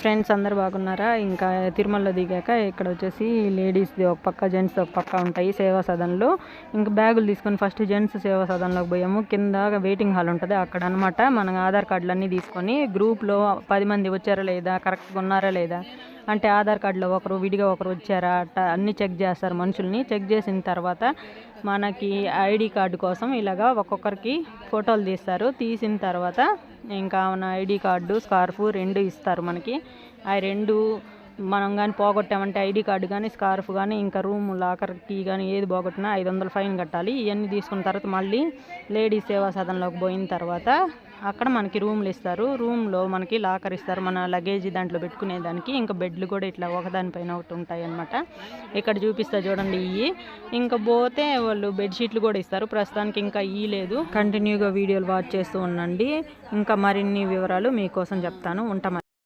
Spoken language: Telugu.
ఫ్రెండ్స్ అందరు బాగున్నారా? ఇంకా తిరుమలలో దిగాక ఇక్కడ వచ్చేసి లేడీస్ది ఒక పక్క జెంట్స్ ఒక పక్క ఉంటాయి సేవా సదన్లు. ఇంకా బ్యాగులు తీసుకొని ఫస్ట్ జెంట్స్ సేవా సదన్లోకి పోయాము. కింద వెయిటింగ్ హాల్ ఉంటుంది అక్కడ అనమాట మన ఆధార్ కార్డులు అన్నీ తీసుకొని గ్రూప్లో పది మంది వచ్చారా లేదా కరెక్ట్గా ఉన్నారా లేదా? అంటే ఆధార్ కార్డులో ఒకరు విడిగా ఒకరు వచ్చారా? అట్ట అన్నీ చెక్ చేస్తారు మనుషుల్ని. చెక్ చేసిన తర్వాత మనకి ఐడి కార్డు కోసం ఇలాగా ఒక్కొక్కరికి ఫోటోలు తీస్తారు. తీసిన తర్వాత ఇంకా మన ఐడి కార్డు స్కార్ఫ్ రెండు ఇస్తారు మనకి. ఆ రెండు మనం కానీ పోగొట్టామంటే ఐడి కార్డు కానీ స్కార్ఫ్ కానీ ఇంకా రూమ్ లాకర్ కీ కానీ ఏది పోగొట్టినా ఐదు వందలు ఫైన్ కట్టాలి. ఇవన్నీ తీసుకున్న తర్వాత మళ్ళీ లేడీస్ సేవా సదనలోకి పోయిన తర్వాత అక్కడ మనకి రూమ్లు ఇస్తారు. రూమ్లో మనకి లాకర్ ఇస్తారు. మన లగేజ్ దాంట్లో పెట్టుకునేదానికి ఇంకా బెడ్లు కూడా ఇట్లా ఒకదానిపైన ఒకటి ఉంటాయి అన్నమాట. ఇక్కడ చూపిస్తా చూడండి ఇవి ఇంకా పోతే వాళ్ళు బెడ్షీట్లు కూడా ఇస్తారు. ప్రస్తుతానికి ఇంకా ఇవి లేదు. కంటిన్యూగా వీడియోలు వాచ్ చేస్తూ ఉండండి. ఇంకా మరిన్ని వివరాలు మీకోసం చెప్తాను. ఉంటాం